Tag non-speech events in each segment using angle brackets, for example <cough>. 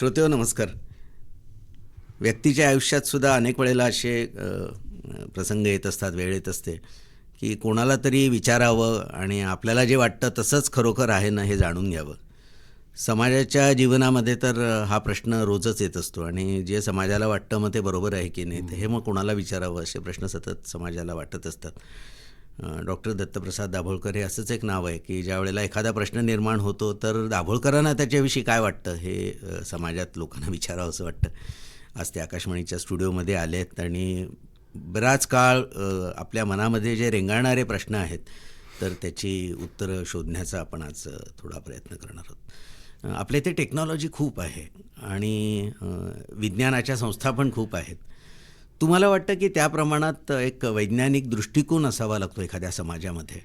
श्रोतेहो नमस्कार. व्यक्तीच्या आयुष्यात सुद्धा अनेक वेळेला असे प्रसंग येत असतात वेळ येत असते की कोणाला तरी विचारावं आणि आपल्याला जे वाटतं तसंच खरोखर आहे ना हे जाणून घ्यावं. समाजाच्या जीवनामध्ये तर हा प्रश्न रोजच येत असतो आणि जे समाजाला वाटतं मग ते बरोबर आहे की नाही हे मग कोणाला विचारावं असे प्रश्न सतत समाजाला वाटत असतात. डॉक्टर दत्तप्रसाद दाभोळकर हे असंच एक नाव आहे की ज्या वेळेला एखादा प्रश्न निर्माण होतो तर दाभोळकरांना त्याच्याविषयी काय वाटतं हे समाजात लोकांना विचारावं असं वाटतं. आज ते आकाशवाणीच्या स्टुडिओमध्ये आले आहेत आणि बराच काळ आपल्या मनामध्ये जे रेंगाळणारे प्रश्न आहेत तर त्याची उत्तरं शोधण्याचा आपण आज थोडा प्रयत्न करणार आहोत. आपल्या इथे टेक्नॉलॉजी खूप आहे आणि विज्ञानाच्या संस्था पण खूप आहेत. तुम्हाला वाटतं की त्या प्रमाणात एक वैज्ञानिक दृष्टिकोन असावा लागतो एखाद्या समाजामध्ये?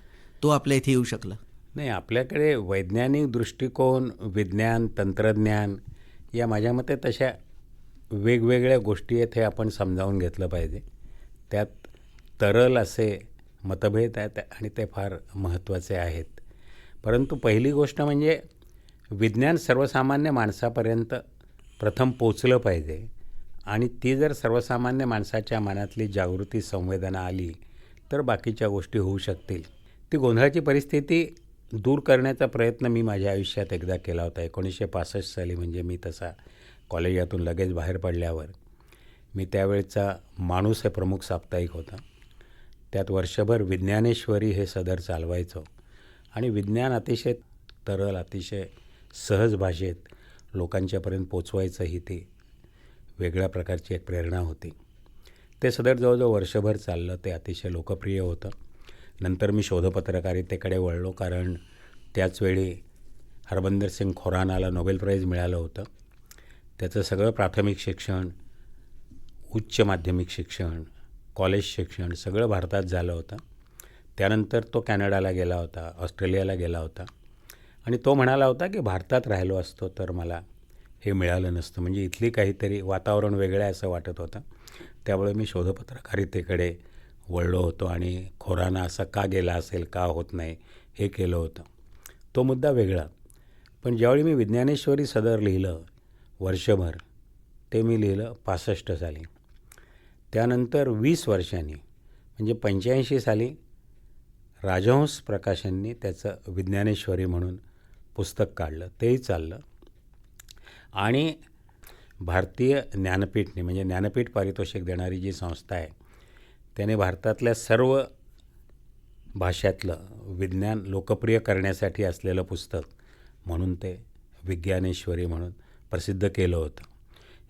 तो आपल्या इथे येऊ शकला? नाही आपल्याकडे वैज्ञानिक दृष्टिकोन विज्ञान तंत्रज्ञान या माझ्या मते तशा वेगवेगळ्या गोष्टी आहेत हे आपण समजावून घेतलं पाहिजे. त्यात तरल असे मतभेद आहेत आणि ते फार महत्त्वाचे आहेत. परंतु पहिली गोष्ट म्हणजे विज्ञान सर्वसामान्य माणसापर्यंत प्रथम पोचलं पाहिजे. आणि ती जर सर्वसामान्य माणसाच्या मनातली जागृती संवेदना आली तर बाकीच्या गोष्टी होऊ शकतील. ती गोंधळाची परिस्थिती दूर करण्याचा प्रयत्न मी माझ्या आयुष्यात एकदा केला होता. एकोणीसशे पासष्ट साली म्हणजे मी तसा कॉलेजातून लगेच बाहेर पडल्यावर मी त्यावेळचा माणूस हे प्रमुख साप्ताहिक होता. त्यात वर्षभर विज्ञानेश्वरी हे सदर चालवायचं. आणि विज्ञान अतिशय तरल अतिशय सहज भाषेत लोकांच्यापर्यंत पोचवायचंही ते. वेगळ्या प्रकारची एक प्रेरणा होती. ते सदर जवळजवळ वर्षभर चाललं ते अतिशय लोकप्रिय होतं. नंतर मी शोधपत्रकारितेकडे वळलो कारण त्याचवेळी हरबंदर सिंग खोरानाला नोबेल प्राईज मिळालं होतं. त्याचं सगळं प्राथमिक शिक्षण उच्च माध्यमिक शिक्षण कॉलेज शिक्षण सगळं भारतात झालं होतं. त्यानंतर तो कॅनडाला गेला होता ऑस्ट्रेलियाला गेला होता. आणि तो म्हणाला होता की भारतात राहिलो असतो तर मला हे मिळालं नसतं. म्हणजे इथली काहीतरी वातावरण वेगळं आहे असं वाटत होतं. त्यामुळे मी शोधपत्रकारितेकडे वळलो होतो आणि खोराना असा का गेला असेल का होत नाही हे केलं होतं. तो मुद्दा वेगळा. पण ज्यावेळी मी विज्ञानेश्वरी सदर लिहिलं वर्षभर ते मी लिहिलं पासष्ट साली. त्यानंतर वीस वर्षांनी म्हणजे पंच्याऐंशी साली राजहंस प्रकाशननी त्याचं विज्ञानेश्वरी म्हणून पुस्तक काढलं. तेही चाललं. आणि भारतीय ज्ञानपीठने म्हणजे ज्ञानपीठ पारितोषिक देणारी जी संस्था आहे त्याने भारतातल्या सर्व भाषातलं विज्ञान लोकप्रिय करण्यासाठी असलेलं पुस्तक म्हणून ते विज्ञानेश्वरी म्हणून प्रसिद्ध केलं होतं.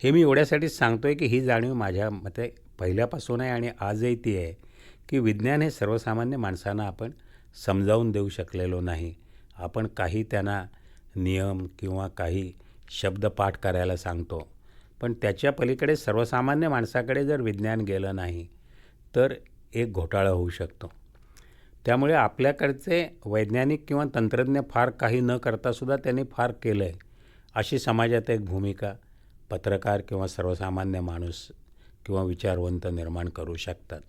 हे मी एवढ्यासाठीच सांगतो आहे की ही जाणीव माझ्या मते पहिल्यापासून आहे आणि आजही ती आहे की विज्ञान हे सर्वसामान्य माणसांना आपण समजावून देऊ शकलेलो नाही. आपण काही त्यांना नियम किंवा काही शब्द पाठ करायला सांगतो. पण त्याच्या पलीकडे सर्वसामान्य माणसाकडे जर विज्ञान गेलं नाही तर एक घोटाळा होऊ शकतो. त्यामुळे आपल्याकडचे वैज्ञानिक किंवा तंत्रज्ञ फार काही न करतासुद्धा त्यांनी फार केलं आहे अशी समाजात एक भूमिका पत्रकार किंवा सर्वसामान्य माणूस किंवा विचारवंत निर्माण करू शकतात.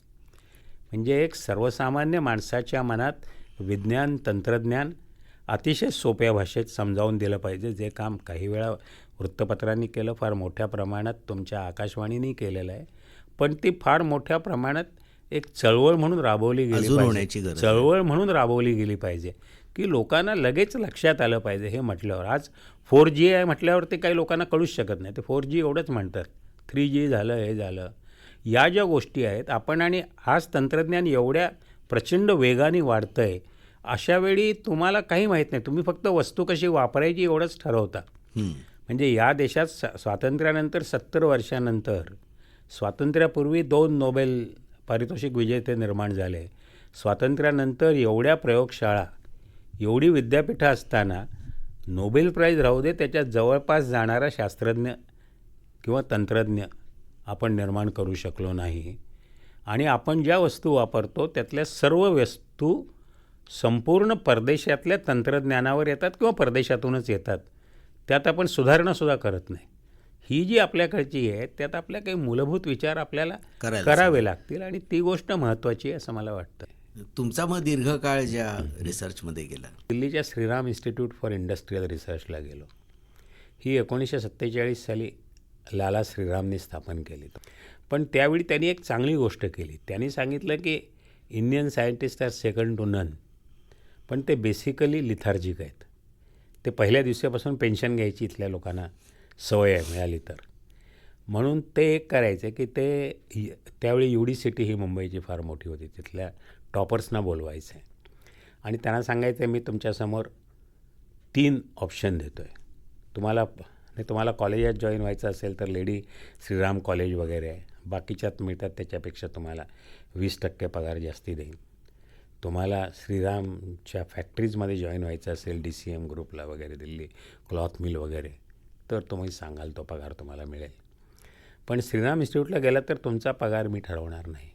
म्हणजे एक सर्वसामान्य माणसाच्या मनात विज्ञान तंत्रज्ञान अतिशय सोप्या भाषेत समजावून दिलं पाहिजे. जे काम काही वेळा वृत्तपत्रांनी केलं फार मोठ्या प्रमाणात तुमच्या आकाशवाणीने केलेलं आहे. पण ती फार मोठ्या प्रमाणात एक चळवळ म्हणून राबवली गेली. होण्याची. चळवळ म्हणून राबवली गेली पाहिजे. की लोकांना लगेच लक्षात आलं पाहिजे हे म्हटल्यावर. आज फोर जी आहे म्हटल्यावर ते काही लोकांना कळूच शकत नाही. ते फोर जी एवढंच म्हणतात. थ्री जी झालं हे झालं. या ज्या गोष्टी आहेत आपण आणि आज तंत्रज्ञान एवढ्या प्रचंड वेगाने वाढतं आहे अशा वेळी तुम्हाला काही माहीत नाही. तुम्ही फक्त वस्तू कशी वापरायची एवढंच ठरवता. म्हणजे या देशात स स्वातंत्र्यानंतर सत्तर वर्षानंतर स्वातंत्र्यापूर्वी दोन नोबेल पारितोषिक विजेते निर्माण झाले. स्वातंत्र्यानंतर एवढ्या प्रयोगशाळा एवढी विद्यापीठं असताना नोबेल प्राईज राहू दे त्याच्यात जवळपास जाणारा शास्त्रज्ञ किंवा तंत्रज्ञ आपण निर्माण करू शकलो नाही. आणि आपण ज्या वस्तू वापरतो त्यातल्या सर्व वस्तू संपूर्ण परदेशातल्या तंत्रज्ञानावर येतात किंवा परदेशातूनच येतात. त्यात आपण सुधारणा करत नाही. ही जी आपल्याकडची आहे त्यात आपल्या काही मूलभूत विचार आपल्याला करावे लागतील आणि ती गोष्ट महत्त्वाची आहे असं मला वाटतं. तुमचा मग दीर्घकाळ ज्या रिसर्चमध्ये गेला. दिल्लीच्या श्रीराम इन्स्टिट्यूट फॉर इंडस्ट्रियल रिसर्चला गेलो. ही एकोणीसशे सत्तेचाळीस साली लाला श्रीरामने स्थापन केली. पण त्यावेळी त्यांनी एक चांगली गोष्ट केली. त्यांनी सांगितलं की Indian scientist are second to none पण ते बेसिकली लिथार्जिक आहेत. ते पहिल्या दिवसापासून पेन्शन घ्यायची इथल्या लोकांना सवय आहे मिळाली तर. म्हणून ते एक करायचं की ते य- त्यावेळी यू डी सिटी ही मुंबईची फार मोठी होती. तिथल्या टॉपर्सना बोलवायचं आहे आणि त्यांना सांगायचं आहे मी तुमच्यासमोर तीन ऑप्शन देतो आहे तुम्हाला नाही तुम्हाला कॉलेजात जॉईन व्हायचं असेल तर लेडी श्रीराम कॉलेज वगैरे आहे. बाकीच्यात मिळतात त्याच्यापेक्षा तुम्हाला वीस टक्के पगार जास्ती देईन. तुम्हाला श्रीरामच्या फॅक्टरीजमध्ये जॉईन व्हायचं असेल डी सी एम ग्रुपला वगैरे दिल्ली क्लॉथ मिल वगैरे तर तुम्ही सांगाल तो पगार तुम्हाला मिळेल. पण श्रीराम इन्स्टिट्यूटला गेला तर तुमचा पगार मी ठरवणार नाही.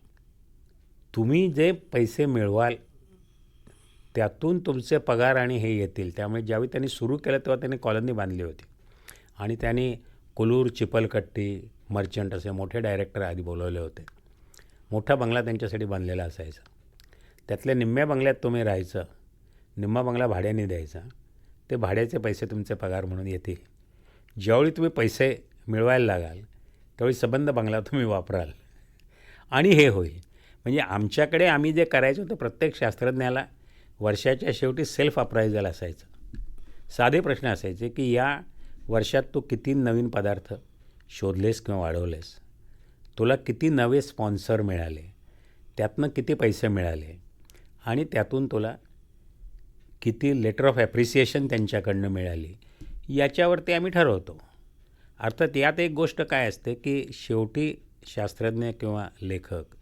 तुम्ही जे पैसे मिळवाल त्यातून तुमचे पगार आणि हे येतील. त्यामुळे ज्यावेळी त्यांनी सुरू केलं तेव्हा त्यांनी कॉलनी बांधली होती. आणि त्यांनी कुलूर चिपलकट्टी मर्चंट असे मोठे डायरेक्टर आधी बोलवले होते. मोठा बंगला त्यांच्यासाठी बांधलेला असायचा. त्यातल्या निम्म्या बंगल्यात तुम्ही राहायचं. निम्मा बंगला भाड्याने द्यायचा. ते भाड्याचे पैसे तुमचे पगार म्हणून येतील. ज्यावेळी तुम्ही पैसे मिळवायला लागाल त्यावेळी सबंध बंगला तुम्ही वापराल. आणि हे होईल. म्हणजे आमच्याकडे आम्ही जे करायचो ते प्रत्येक शास्त्रज्ञाला वर्षाच्या शेवटी सेल्फ अप्रायझल असायचं. साधे प्रश्न असायचे की या वर्षात तू किती नवीन पदार्थ शोधलेस किंवा वाढवलेस? तुला किती नवे स्पॉन्सर मिळाले? त्यातनं किती पैसे मिळाले? आणि त्यातून तुला किती लेटर ऑफ ॲप्रिसिएशन त्यांच्याकडनं मिळाली याच्यावरती आम्ही ठरवतो. अर्थात यात एक गोष्ट काय असते की शेवटी शास्त्रज्ञ किंवा लेखक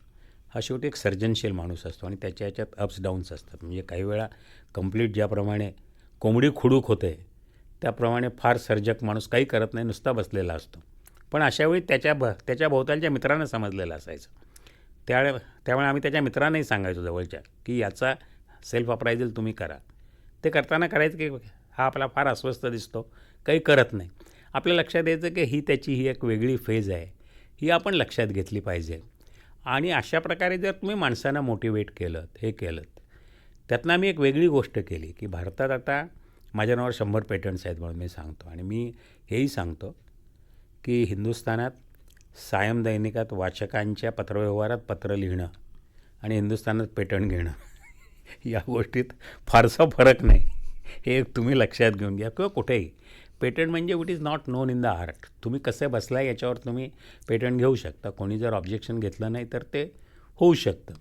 हा शेवटी एक सर्जनशील माणूस असतो आणि त्याच्या याच्यात अप्स डाऊन्स असतात. म्हणजे काही वेळा कंप्लीट ज्याप्रमाणे कोंबडी खुडूक होते त्याप्रमाणे फार सर्जक माणूस काही करत नाही नुसता बसलेला असतो. पण अशावेळी त्याच्या भ त्याच्या भोवतालच्या मित्रांना समजलेलं असायचं. त्यावेळे त्यामुळे आम्ही त्याच्या मित्रांनाही सांगायचो जवळच्या की याचा सेल्फ अप्रायझल तुम्ही करा. ते करताना करायचं की हा आपला फार अस्वस्थ दिसतो काही करत नाही. आपल्या लक्षात यायचं की ही त्याची ही एक वेगळी फेज आहे. ही आपण लक्षात घेतली पाहिजे. आणि अशा प्रकारे जर तुम्ही माणसांना मोटिवेट केलं हे केलं त्यातनं आम्ही एक वेगळी गोष्ट केली की भारतात आता माझ्या नावावर शंभर पेटंट्स आहेत म्हणून मी सांगतो. आणि मी हेही सांगतो की हिंदुस्थानात सायम दैनिकात वाचकांच्या पत्रव्यवहारात पत्र लिहिणं आणि हिंदुस्थानात पेटंट घेणं. <laughs> या गोष्टीत फारसा फरक नाही. हे तुम्ही लक्षात घेऊन घ्या. किंवा कुठेही. पेटंट म्हणजे it is not known in the art तुम्ही कसे बसलाय याच्यावर तुम्ही पेटंट घेऊ शकता. कोणी जर ऑब्जेक्शन घेतलं नाही तर ते होऊ शकतं.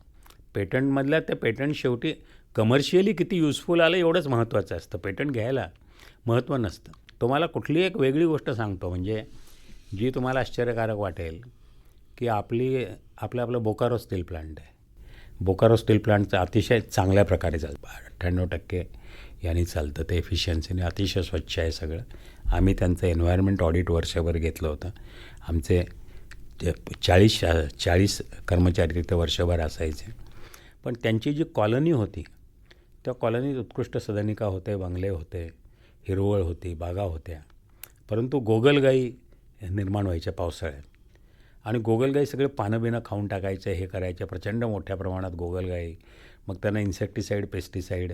पेटंटमधल्या ते पेटंट शेवटी कमर्शियली किती युजफुल आलं एवढंच महत्त्वाचं असतं. पेटंट घ्यायला महत्त्व नसतं. तुम्हाला कुठली एक वेगळी गोष्ट सांगतो. म्हणजे जी तुम्हाला आश्चर्यकारक वाटेल की आपली आपलं आपलं बोकारो स्टील प्लांट आहे. बोकारो स्टील प्लांटचं अतिशय चांगल्या प्रकारे चालतं. अठ्ठ्याण्णव टक्के यांनी चालतं. ते एफिशियन्सीने अतिशय स्वच्छ आहे सगळं. आम्ही त्यांचं एन्व्हायरमेंट ऑडिट वर्षभर घेतलं होतं. आमचे चाळीस चाळीस कर्मचारी तिथे वर्षभर असायचे. पण त्यांची जी कॉलनी होती त्या कॉलनीत उत्कृष्ट सदनिका होते बंगले होते हिरवळ होती बागा होत्या. परंतु गोगलगाई निर्माण व्हायच्या पावसाळ्यात. आणि गोगलगाई सगळे पानंबिनं खाऊन टाकायचे हे करायचे. प्रचंड मोठ्या प्रमाणात गोगलगाई. मग त्यांना इन्सेक्टिसाईड पेस्टिसाईड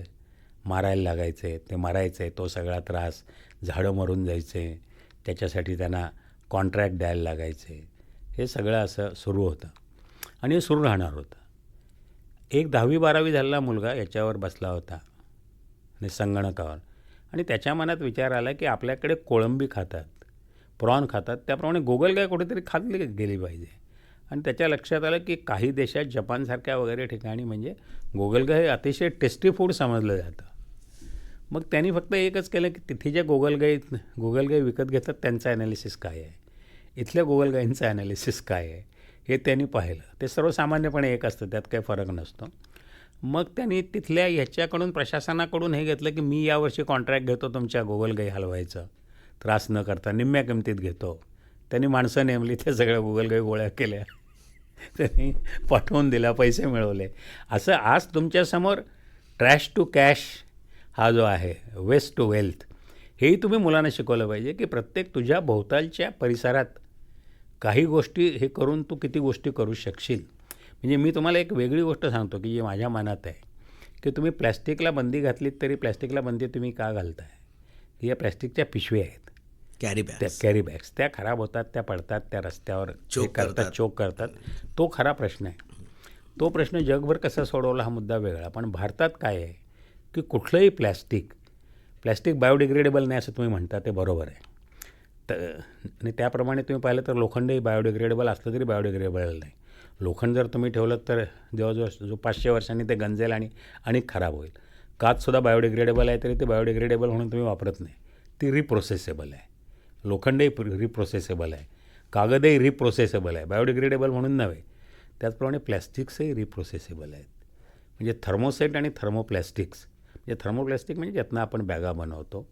मारायला लागायचे. ते मारायचे तो सगळा त्रास. झाडं मरून जायचे. त्याच्यासाठी त्यांना कॉन्ट्रॅक्ट द्यायला लागायचे. हे सगळं असं सुरू होतं. आणि हे सुरू राहणार होतं. एक दहावी बारावी झालेला मुलगा याच्यावर बसला होता. आणि संगणकावर आणि त्याच्या मनात विचार आला की आपल्याकडे कोळंबी खातात. प्रॉन खातात. त्याप्रमाणे गोगलगाय कुठेतरी खाल्ली गेली पाहिजे. आणि त्याच्या लक्षात आलं की काही देशात जपानसारख्या वगैरे ठिकाणी म्हणजे गोगलगाय हे अतिशय टेस्टी फूड समजलं जातं. मग त्यांनी फक्त एकच केलं की तिथे ज्या गोगलगाई गोगलगाई विकत घेतात त्यांचं ॲनालिसिस काय आहे? इथल्या गोगलगाईंचं ॲनालिसिस काय आहे? हे त्यांनी पाहिलं. ते सर्वसामान्यपणे एक असतं त्यात काही फरक नसतो. मग त्यांनी तिथल्या ह्याच्याकडून प्रशासनाकडून हे घेतलं की मी यावर्षी कॉन्ट्रॅक्ट घेतो तुमच्या गोगलगाई हलवायचं. त्रास न करता निम्म्या किमतीत घेतो. त्यांनी माणसं नेमली त्या सगळ्या गोगलगाई गोळ्या केल्या. त्यांनी पाठवून दिला पैसे मिळवले. असं आज तुमच्यासमोर ट्रॅश टू कॅश हा जो आहे वेस्ट टू वेल्थ हेही तुम्ही मुलांना शिकवलं पाहिजे की प्रत्येक तुझ्या भोवतालच्या परिसरात काही गोष्टी हे करून तू किती गोष्टी करू शकशील. म्हणजे मी तुम्हाला एक वेगळी गोष्ट सांगतो की जी माझ्या मनात आहे की तुम्ही प्लॅस्टिकला बंदी घातलीत तरी प्लॅस्टिकला बंदी तुम्ही का घालताय? की या प्लॅस्टिकच्या पिशव्या आहेत. कॅरी त्या कॅरी बॅग्स त्या खराब होतात त्या पडतात त्या रस्त्यावर चोक करतात करतात. चोक करतात. तो खरा प्रश्न आहे. तो प्रश्न जगभर कसा सोडवला हा मुद्दा वेगळा. पण भारतात काय आहे की कुठलंही प्लॅस्टिक प्लॅस्टिक बायोडिग्रेडेबल नाही असं तुम्ही म्हणता ते बरोबर आहे. तर आणि त्याप्रमाणे तुम्ही पाहिलं तर लोखंडही बायोडिग्रेडेबल असलं तरी बायोडिग्रेडेबल नाही. लोखंड जर तुम्ही ठेवलं तर जवळजवळ जो पाचशे वर्षांनी ते गंजेल आणि आणि खराब होईल. काचसुद्धा बायोडिग्रेडेबल आहे तरी ते बायोडिग्रेडेबल म्हणून तुम्ही वापरत नाही. ती रिप्रोसेसेबल आहे. लोखंडही रिप्रोसेसेबल आहे. कागदही रिप्रोसेसेबल आहे. बायोडिग्रेडेबल म्हणून नव्हे. त्याचप्रमाणे प्लॅस्टिक्सही रिप्रोसेसेबल आहेत. म्हणजे थर्मोसेट आणि थर्मोप्लॅस्टिक्स म्हणजे थर्मोप्लॅस्टिक म्हणजे ज्यातनं आपण बॅगा बनवतो.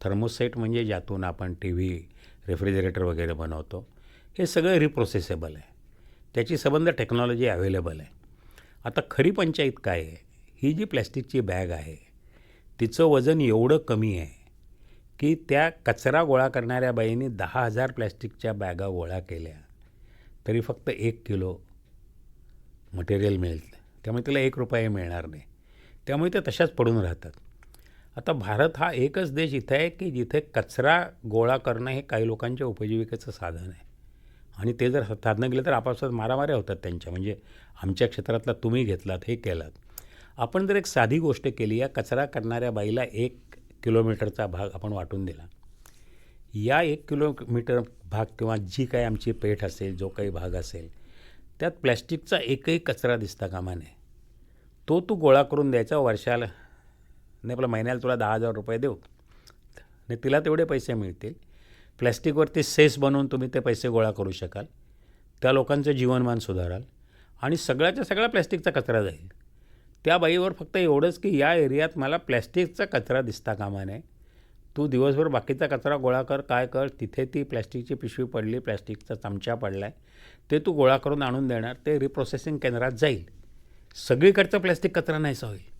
थर्मोसेट म्हणजे ज्यातून आपण टी व्ही रेफ्रिजरेटर वगैरे बनवतो. हे सगळं रिप्रोसेसेबल आहे. त्याची संबंध टेक्नॉलॉजी अवेलेबल आहे. आता खरी पंचायत काय आहे? ही जी प्लॅस्टिकची बॅग आहे तिचं वजन एवढं कमी आहे की त्या कचरा गोळा करणाऱ्या बाईंनी दहा हजार प्लॅस्टिकच्या बॅगा गोळा केल्या. तरी फक्त एक किलो मटेरियल मिळेल. त्यामुळे तिला एक रुपये मिळणार नाही. त्यामुळे त्या तशाच पडून राहतात. आता भारत हा एकच देश इथं आहे की जिथे कचरा गोळा करणं हे काही लोकांच्या उपजीविकेचं साधन आहे. आणि ते जर साधनं गेलं तर आपापसात मारामाऱ्या होतात त्यांच्या. म्हणजे आमच्या क्षेत्रातला तुम्ही घेतलात हे केलात. आपण जर एक साधी गोष्ट केली या कचरा करणाऱ्या बाईला एक किलोमीटरचा भाग आपण वाटून दिला. या एक किलोमीटर भाग किंवा जी काही आमची पेठ असेल जो काही भाग असेल त्यात प्लॅस्टिकचा एकही कचरा दिसता कामा नये. तो तू गोळा करून द्यायचा वर्षाला नाही आपला महिन्याला तुला दहा हजार रुपये देऊ. आणि तिला तेवढे पैसे मिळतील. प्लॅस्टिकवरती सेस बनवून तुम्ही ते पैसे गोळा करू शकाल. त्या लोकांचं जीवनमान सुधाराल. आणि सगळ्याच्या सगळा प्लॅस्टिकचा कचरा जाईल. त्या बाईवर फक्त एवढंच की या एरियात मला प्लॅस्टिकचा कचरा दिसता कामा नये. तू दिवसभर बाकीचा कचरा गोळा कर काय कर तिथे ती प्लॅस्टिकची पिशवी पडली प्लॅस्टिकचा चमचा पडला आहे ते तू गोळा करून आणून देणार ते रिप्रोसेसिंग केंद्रात जाईल. सगळीकडचा प्लॅस्टिक कचरा नाहीसा होईल.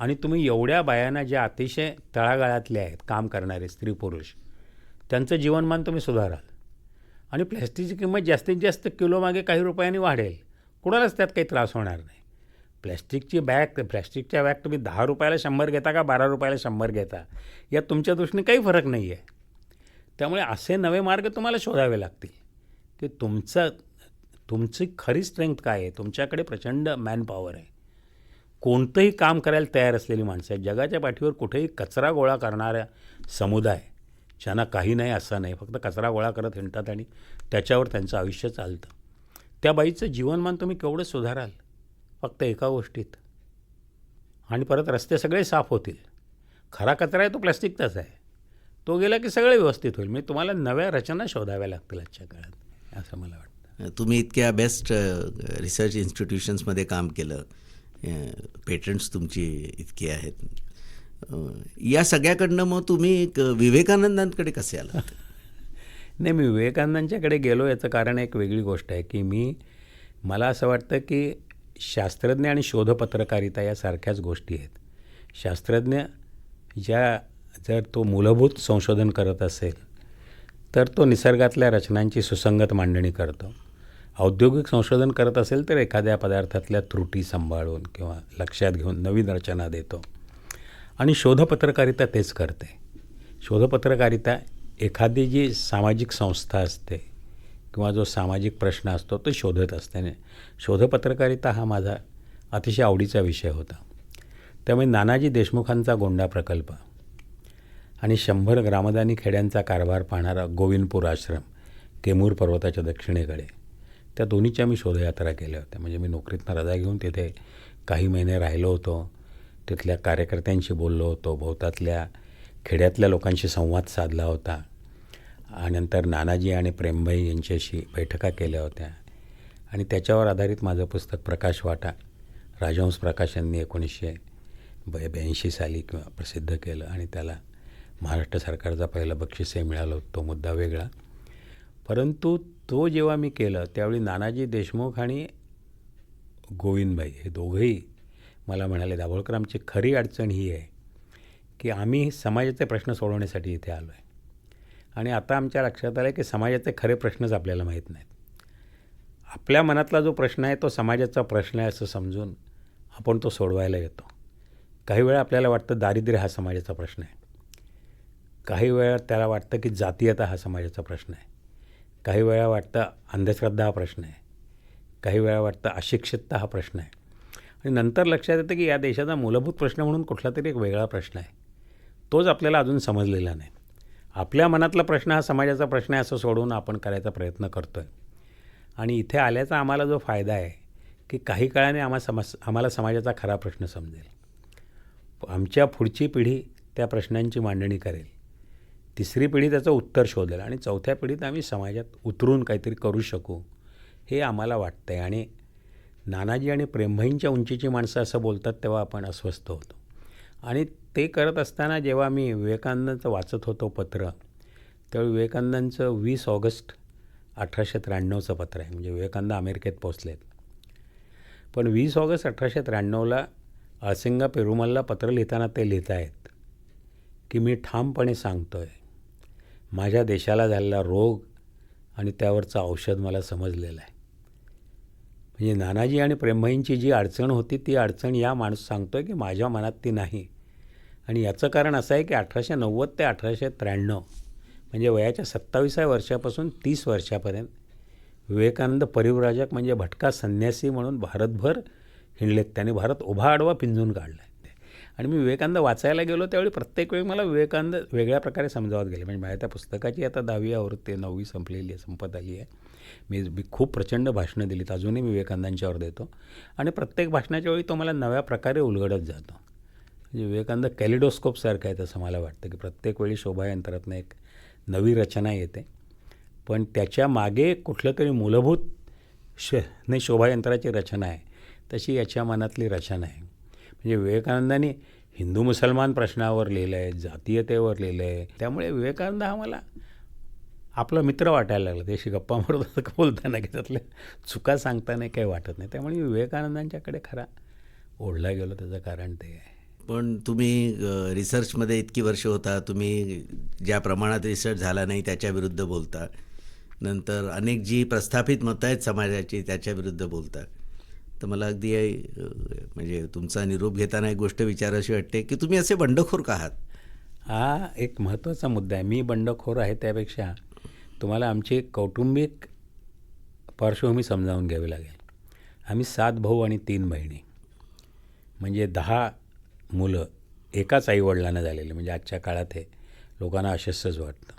आणि तुम्ही एवढ्या बायांना ज्या अतिशय तळागाळातले आहेत काम करणारे स्त्री पुरुष त्यांचं जीवनमान तुम्ही सुधाराल. आणि प्लॅस्टिकची किंमत जास्तीत जास्त किलोमागे काही रुपयांनी वाढेल. कुणालाच त्यात काही त्रास होणार नाही. प्लॅस्टिकची बॅग प्लॅस्टिकच्या बॅग तुम्ही दहा रुपयाला शंभर घेता का बारा रुपयाला शंभर घेता? यात तुमच्या दृष्टीने काही फरक नाही आहे त्यामुळे असे नवे मार्ग तुम्हाला शोधावे लागतील. की तुमचं तुमची खरी स्ट्रेंथ काय आहे? तुमच्याकडे प्रचंड मॅनपॉवर आहे. कोणतंही काम करायला तयार असलेली माणसं आहेत. जगाच्या पाठीवर कुठेही कचरा गोळा करणाऱ्या समुदाय ज्यांना काही नाही असं नाही. फक्त कचरा गोळा करत हिंडतात आणि त्याच्यावर त्यांचं आयुष्य चालतं. त्या बाईचं जीवनमान तुम्ही केवढं सुधाराल? फक्त एका गोष्टीत. आणि परत रस्ते सगळे साफ होतील. खरा कचरा आहे तो प्लॅस्टिकचाच आहे. तो गेला की सगळे व्यवस्थित होईल. म्हणजे तुम्हाला नव्या रचना शोधाव्या लागतील आजच्या काळात असं मला वाटतं. तुम्ही इतक्या बेस्ट रिसर्च इन्स्टिट्यूशन्समध्ये काम केलं. पेटंट्स तुमची इतकी आहेत. या सगळ्याकडनं मग तुम्ही एक विवेकानंदांकडे कसे आलात? <laughs> नाही मी विवेकानंदांच्याकडे गेलो याचं कारण एक वेगळी गोष्ट आहे की मी मला असं वाटतं की शास्त्रज्ञ आणि शोधपत्रकारिता यासारख्याच गोष्टी आहेत. शास्त्रज्ञ ज्या जर तो मूलभूत संशोधन करत असेल तर तो निसर्गातल्या रचनांची सुसंगत मांडणी करतो. औद्योगिक संशोधन करत असेल तर एखाद्या पदार्थातल्या त्रुटी सांभाळून किंवा लक्षात घेऊन नवीन रचना देतो. आणि शोधपत्रकारिता तेच करते. शोधपत्रकारिता एखादी जी सामाजिक संस्था असते किंवा जो सामाजिक प्रश्न असतो तो शोधत असताना. शोधपत्रकारिता हा माझा अतिशय आवडीचा विषय होता. त्यामुळे नानाजी देशमुखांचा गोंडा प्रकल्प आणि शंभर ग्रामदानी खेड्यांचा कारभार पाहणारा गोविंदपूर आश्रम केमूर पर्वताच्या दक्षिणेकडे त्या दोन्हीच्या मी शोधयात्रा केल्या होत्या. म्हणजे मी नोकरीतनं रजा घेऊन तिथे काही महिने राहिलो होतो. तिथल्या कार्यकर्त्यांशी बोललो होतो. भोवतातल्या खेड्यातल्या लोकांशी संवाद साधला होता. नंतर नानाजी आणि प्रेमभाई यांच्याशी बैठका केल्या होत्या. आणि त्याच्यावर आधारित माझं पुस्तक प्रकाश वाटा राजहंस प्रकाशांनी एकोणीसशे ब ब्याऐंशी साली किंवा प्रसिद्ध केलं आणि त्याला महाराष्ट्र सरकारचा पहिला बक्षीसही मिळालं होतं. तो मुद्दा वेगळा. परंतु तो जेव्हा मी केलं त्यावेळी नानाजी देशमुख आणि गोविंदभाई हे दोघंही मला म्हणाले दाभोळकर आमची खरी अडचण ही आहे की आम्ही समाजाचे प्रश्न सोडवण्यासाठी इथे आलो आहे आणि आता आमच्या लक्षात आलं की समाजाचे खरे प्रश्नच आपल्याला माहीत नाहीत. आपल्या मनातला जो प्रश्न आहे तो समाजाचा प्रश्न आहे असं समजून आपण तो सोडवायला येतो. काही वेळा आपल्याला वाटतं दारिद्र्य हा समाजाचा प्रश्न आहे. काही वेळा त्याला वाटतं की जातीयता हा समाजाचा प्रश्न आहे. काही वेळा वाटतं अंधश्रद्धा हा प्रश्न आहे. काही वेळा वाटतं अशिक्षितता हा प्रश्न आहे. आणि नंतर लक्षात येतं की या देशाचा मूलभूत प्रश्न म्हणून कुठला तरी एक वेगळा प्रश्न आहे. तोच आपल्याला अजून समजलेला नाही. आपल्या मनातला प्रश्न हा समाजाचा प्रश्न आहे असं सोडून आपण करायचा प्रयत्न करतो आहे आणि इथे आल्याचा आम्हाला जो फायदा आहे की काही काळाने आम्हा समस आम्हाला समाजाचा खरा प्रश्न समजेल. आमच्या पुढची पिढी त्या प्रश्नांची मांडणी करेल. तिसरी पिढी त्याचं उत्तर शोधेल आणि चौथ्या पिढीत आम्ही समाजात उतरून काहीतरी करू शकू हे आम्हाला वाटतं आहे आणि नानाजी आणि प्रेमभाईंच्या उंचीची माणसं असं बोलतात तेव्हा आपण अस्वस्थ होतो. आणि ते करत असताना जेव्हा मी विवेकानंदांचं वाचत होतो पत्र त्यावेळी विवेकानंदांचं वीस ऑगस्ट अठराशे त्र्याण्णवचं पत्र आहे. म्हणजे विवेकानंद अमेरिकेत पोचलेत पण वीस ऑगस्ट अठराशे त्र्याण्णवला अळसिंगा पेरुमलला पत्र लिहिताना ते लिहित आहेत की मी ठामपणे सांगतो आहे माझ्या देशाला झालेला रोग आणि त्यावरचं औषध मला समजलेलं आहे. म्हणजे नानाजी आणि प्रेमभाईंची जी अडचण होती ती अडचण या माणूस सांगतो आहे की माझ्या मनात ती नाही. आणि याचं कारण असं आहे की अठराशे नव्वद ते अठराशे त्र्याण्णव म्हणजे वयाच्या सत्तावीसाव्या वर्षापासून तीस वर्षापर्यंत विवेकानंद परिवराजक म्हणजे भटका संन्यासी म्हणून भारतभर हिंडलेत. त्याने भारत उभा आडवा पिंजून काढला आहे आणि मी विवेकानंद वाचायला गेलो त्यावेळी प्रत्येक वेळी मला विवेकानंद वेगळ्या प्रकारे समजावत गेले. म्हणजे माझ्या त्या पुस्तकाची आता दहावी आवृत्ती आहे, नववी संपलेली आहे संपत आली आहे. मी मी खूप प्रचंड भाषणं दिलीत. अजूनही मी विवेकानंदांच्यावर देतो. आणि प्रत्येक भाषणाच्या वेळी तो मला नव्या प्रकारे उलगडत जातो. म्हणजे विवेकानंद कॅलिडोस्कोपसारखं आहे तसं मला वाटतं की प्रत्येक वेळी शोभायंत्रातनं एक नवी रचना येते. पण त्याच्यामागे कुठलं तरी मूलभूत श नाही शोभायंत्राची रचना आहे. तशी याच्या मनातली रचना आहे. म्हणजे विवेकानंदांनी हिंदू मुसलमान प्रश्नावर लिहिलं आहे जातीयतेवर लिहिलं आहे त्यामुळे विवेकानंद हा मला आपला मित्र वाटायला लागला. त्याशी गप्पा मारत का बोलताना की त्यातल्या चुका सांगताना काही वाटत नाही. त्यामुळे विवेकानंदांच्याकडे खरा ओढला गेलो. त्याचं कारण ते आहे. पण तुम्ही रिसर्चमध्ये इतकी वर्ष होता तुम्ही ज्या प्रमाणात रिसर्च झाला नाही त्याच्या विरुद्ध बोलता. नंतर अनेक जी प्रस्थापित मतं आहेत समाजाची त्याच्या विरुद्ध बोलता. तर मला अगदी म्हणजे तुमचा निरोप घेताना एक गोष्ट विचाराशी वाटते की तुम्ही असे बंडखोर का आहात? हा एक महत्त्वाचा मुद्दा आहे. मी बंडखोर आहे त्यापेक्षा तुम्हाला आमची कौटुंबिक पार्श्वभूमी समजावून घ्यावी लागेल. आम्ही सात भाऊ आणि तीन बहिणी. म्हणजे दहा मुलं एकाच आईवडिलांना झालेले म्हणजे आजच्या काळात हे लोकांना अशस्यच वाटतं.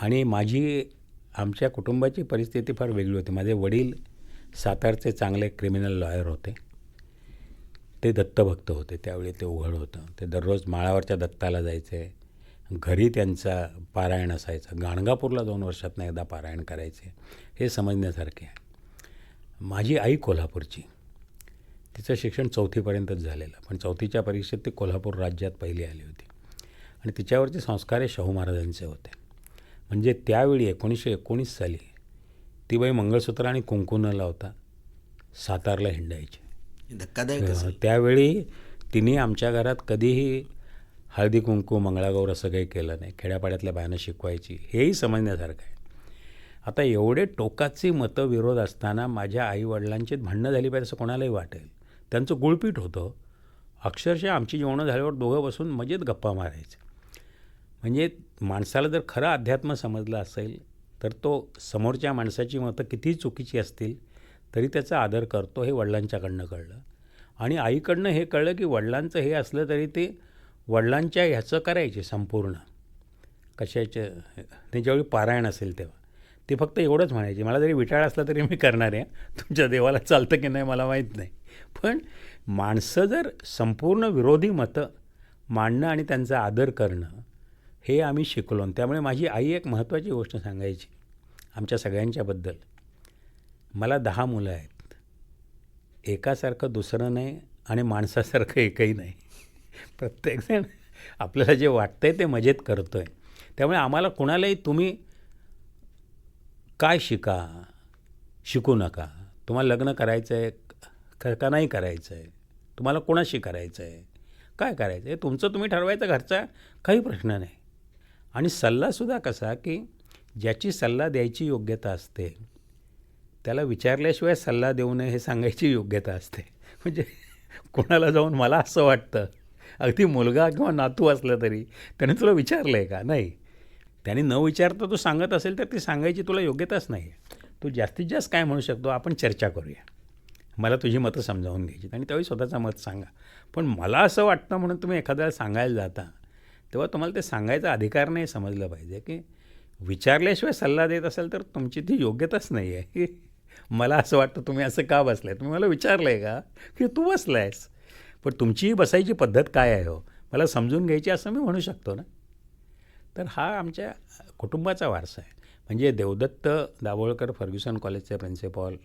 आणि माझी आमच्या कुटुंबाची परिस्थिती फार वेगळी होती. माझे वडील सातारचे चांगले क्रिमिनल लॉयर होते. ते दत्तभक्त होते. त्यावेळी ते उघड होतं. ते दररोज माळावरच्या दत्ताला जायचे. घरी त्यांचा पारायण असायचं. गाणगापूरला दोन वर्षातनं एकदा पारायण करायचे. हे समजण्यासारखे आहे. माझी आई कोल्हापूरची. तिचं शिक्षण चौथीपर्यंतच झालेलं. पण चौथीच्या परीक्षेत ती कोल्हापूर राज्यात पहिली आली होती. आणि तिच्यावरचे संस्कार हे शाहू महाराजांचे होते. म्हणजे त्यावेळी एकोणीसशे एकोणीस साली ती बाई मंगळसूत्र आणि कुंकू न लावता सातारला हिंडायची. धक्कादायक त्यावेळी तिने आमच्या घरात कधीही हळदी कुंकू मंगळागौर असं काही केलं नाही. खेड्यापाड्यातल्या बायांना शिकवायची. हेही समजण्यासारखं आहे. आता एवढे टोकाची मतविरोध असताना माझ्या आईवडिलांची भांडणं झाली पाहिजे असं कोणालाही वाटेल. त्यांचं गुळपीठ होतं. अक्षरशः आमची जेवणं झाल्यावर दोघं बसून मजेत गप्पा मारायचे. म्हणजे माणसाला जर खरं अध्यात्म समजलं असेल तर तो समोरच्या माणसाची मतं कितीही चुकीची असतील तरी त्याचा आदर करतो हे वडिलांच्याकडनं कळलं. आणि आईकडनं हे कळलं की वडिलांचं हे असलं तरी ते वडिलांच्या ह्याचं करायचे संपूर्ण. कशाचे? ते ज्यावेळी पारायण असेल तेव्हा. ते फक्त एवढंच म्हणायचे मला जरी विटाळ असला तरी मी करणार आहे. तुमच्या देवाला चालतं की नाही मला माहीत नाही. पण माणसं जर संपूर्ण विरोधी मतं मांडणं आणि त्यांचा आदर करणं हे आम्ही शिकलो. आणि त्यामुळे माझी आई एक महत्त्वाची गोष्ट सांगायची आमच्या सगळ्यांच्याबद्दल मला दहा मुलं आहेत. एकासारखं दुसरं नाही आणि माणसासारखं एकही नाही. प्रत्येकजण आपल्याला जे वाटतंय ते मजेत करतो आहे त्यामुळे आम्हाला कुणालाही तुम्ही काय शिका शिकू नका. तुम्हाला लग्न करायचं आहे का का नाही करायचं आहे तुम्हाला कोणाशी करायचं आहे काय करायचं आहे तुमचं तुम्ही ठरवायचं घरचा काही प्रश्न नाही. आणि सल्लासुद्धा कसा की ज्याची सल्ला द्यायची योग्यता असते त्याला विचारल्याशिवाय सल्ला देऊ नये हे सांगायची योग्यता असते. म्हणजे कोणाला जाऊन मला असं वाटतं? अगदी मुलगा किंवा नातू असला तरी त्याने तुला विचारलं आहे का? नाही. त्याने न विचारता तू सांगत असेल तर ती सांगायची तुला योग्यताच नाही आहे तू जास्तीत जास्त काय म्हणू शकतो? आपण चर्चा करूया. मला तुझी मतं समजावून घ्यायची आणि त्यावेळी स्वतःचं मत सांगा. पण मला असं वाटतं म्हणून तुम्ही एखाद्याला सांगायला जाता तेव्हा तुम्हाला ते सांगायचा अधिकार नाही समजलं पाहिजे की विचारल्याशिवाय सल्ला देत असेल तर तुमची ती योग्यताच नाही आहे. <laughs> मला असं वाटतं तुम्ही असं का बसलाय? तुम्ही मला विचारलं आहे का? की तू बसलायस. पण तुमची बसायची पद्धत काय आहे हो? मला समजून घ्यायची असं मी म्हणू शकतो ना? तर हा आमच्या कुटुंबाचा वारसा आहे. म्हणजे देवदत्त दाभोळकर फर्ग्युसन कॉलेजचे प्रिन्सिपॉल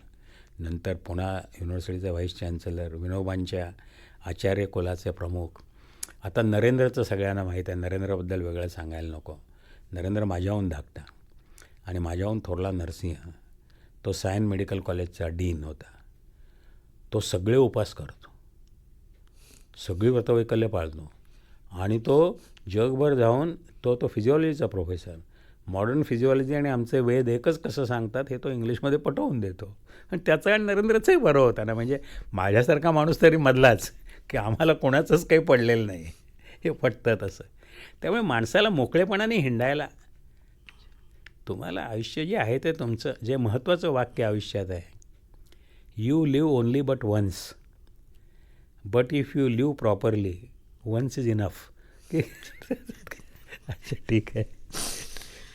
नंतर पुणा युनिव्हर्सिटीचे व्हाईस चान्सलर विनोबांच्या आचार्य कुलाचे प्रमुख. आता नरेंद्रचं सगळ्यांना माहीत आहे नरेंद्रबद्दल वेगळं सांगायला नको. नरेंद्र माझ्याहून धाकटा आणि माझ्याहून थोरला नरसिंह. तो सायन मेडिकल कॉलेजचा डीन होता. तो सगळे उपास करतो. सगळी व्रतवैकल्य पाळतो. आणि तो जगभर जाऊन तो तो फिजिओलॉजीचा प्रोफेसर मॉडर्न फिजिओलॉजी आणि आमचे वेद एकच कसं सांगतात हे तो इंग्लिशमध्ये पटवून देतो. आणि त्याचा आणि नरेंद्रचंही बरं होतं ना. म्हणजे माझ्यासारखा माणूस तरी मधलाच की आम्हाला कोणाचंच काही पडलेलं नाही. हे पटतं तसं. त्यामुळे माणसाला मोकळेपणाने हिंडायला तुम्हाला आयुष्य जे आहे ते तुमचं जे महत्त्वाचं वाक्य आयुष्यात आहे. You live only but once but if you live properly once is enough की अच्छा ठीक आहे.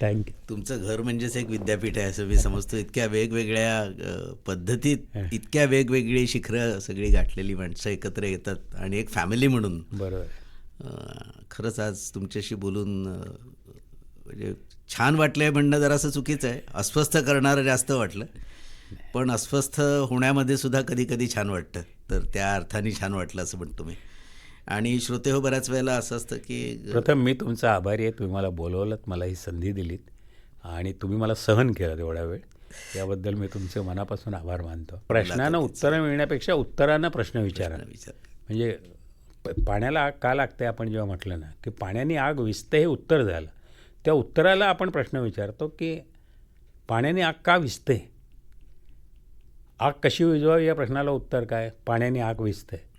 थँक्यू तुमचं घर म्हणजेच एक विद्यापीठ आहे असं मी समजतो. इतक्या वेगवेगळ्या पद्धतीत इतक्या वेगवेगळी शिखरं सगळी गाठलेली माणसं एकत्र येतात आणि एक फॅमिली म्हणून. बरोबर. खरंच आज तुमच्याशी बोलून म्हणजे छान वाटलं आहे म्हणणं जरासं चुकीचं आहे. अस्वस्थ करणारं जास्त वाटलं. पण अस्वस्थ होण्यामध्ये सुद्धा कधी कधी छान वाटतं. तर त्या अर्थाने छान वाटलं असं म्हणतो मी. आणि श्रोते हो बऱ्याच वेळेला असं असतं की प्रथम मी तुमचा आभारी आहे. तुम्ही मला बोलवलं मला ही संधी दिलीत आणि तुम्ही मला सहन केलं एवढा वेळ. याबद्दल मी तुमचे मनापासून आभार मानतो. प्रश्नानं उत्तरं मिळण्यापेक्षा उत्तरानं प्रश्न विचारा. विचार म्हणजे पाण्याला आग का लागते आपण जेव्हा म्हटलं ना की पाण्याने आग विजते हे उत्तर झालं. त्या उत्तराला आपण प्रश्न विचारतो की पाण्याने आग का विजते आग कशी विजवावी या प्रश्नाला उत्तर काय? पाण्याने आग विजते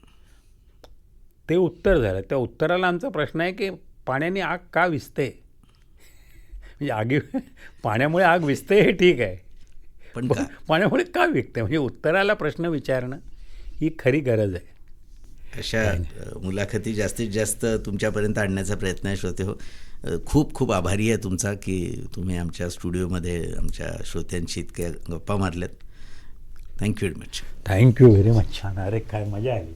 ते उत्तर झालं. त्या उत्तराला आमचा प्रश्न आहे की पाण्याने आग का विजते म्हणजे आगी पाण्यामुळे आग विजते हे ठीक आहे. पण पाण्यामुळे का विकते? म्हणजे उत्तराला प्रश्न विचारणं ही खरी गरज आहे. अशा मुलाखती जास्तीत जास्त तुमच्यापर्यंत आणण्याचा प्रयत्न आहे श्रोते हो. खूप खूप आभारी आहे तुमचा की तुम्ही आमच्या स्टुडिओमध्ये आमच्या श्रोत्यांशी इतक्या गप्पा मारल्यात. Thank you very much thank you very much छान. अरे काय मजा आली.